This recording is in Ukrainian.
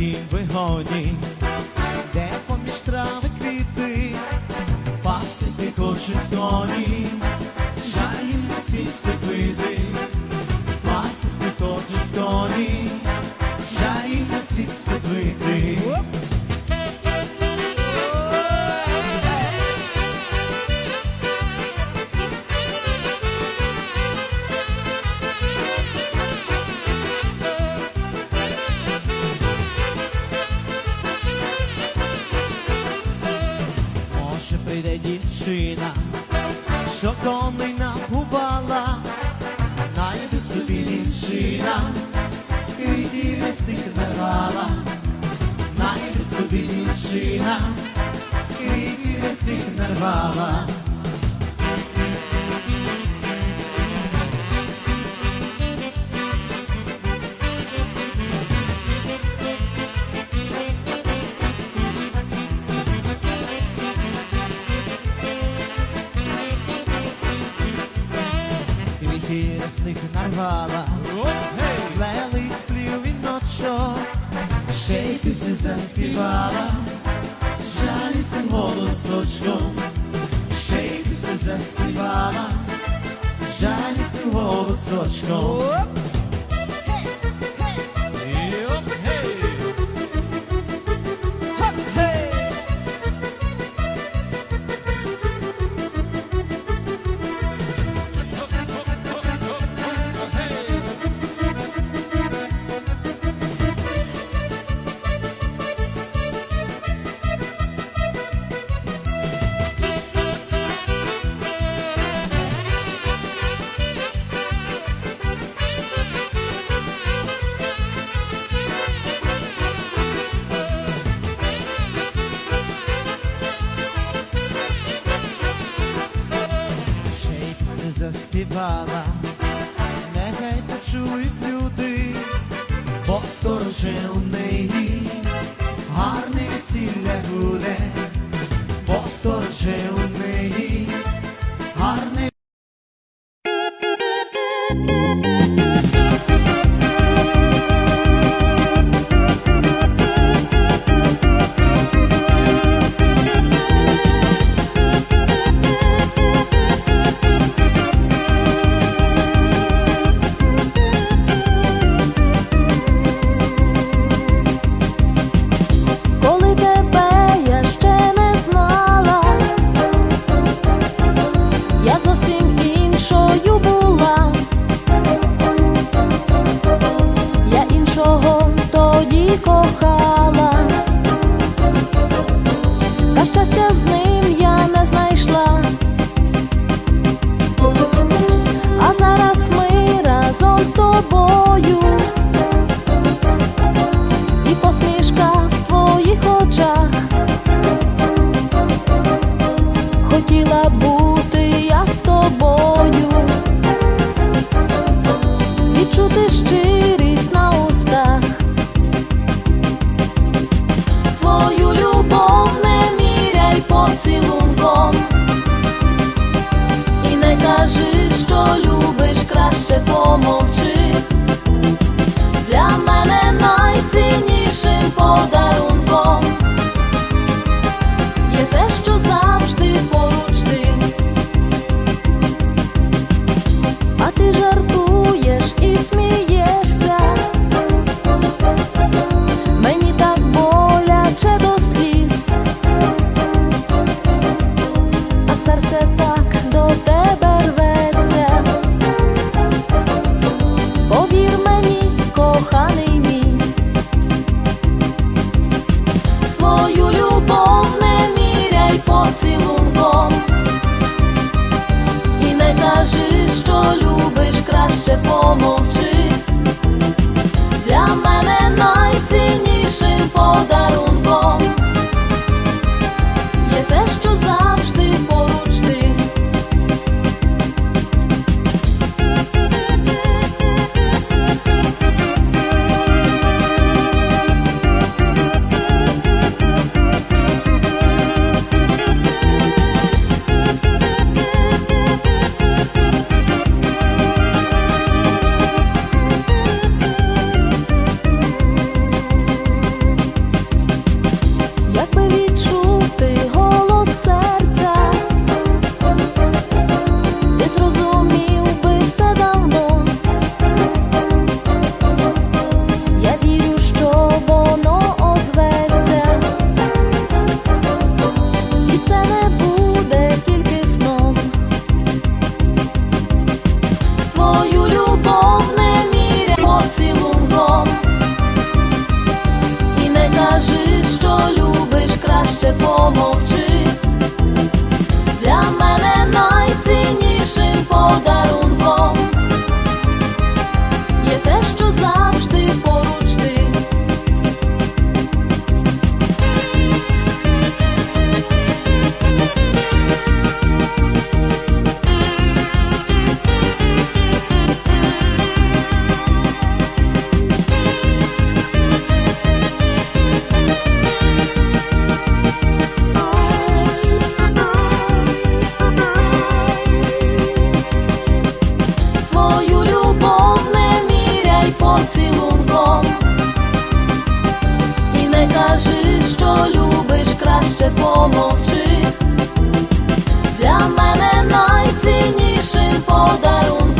літнім вигоні, де поміж трави квіти, пастись не хочуть коні, жаль на ці степити, пастись не хочуть коні, дівчина, що коней напувала, найди собі лічина, і від весних нарвала, найди собі лічина, і від весних нарвала. Рясних нарвала, злели з плів і ночок, ще й пісні заспівала, жалістим голосочком, ще й пісні заспівала, жалістим голосочком. Заспівала, нехай почують люди, бо у неї гарне весілля буде, бо скоро неї гарне щирість на устах, свою любов не міряй поцілунком, і не кажи, що любиш, краще separado. Любиш, краще кажи, що любиш, краще помовчи. Для мене найціннішим подарунком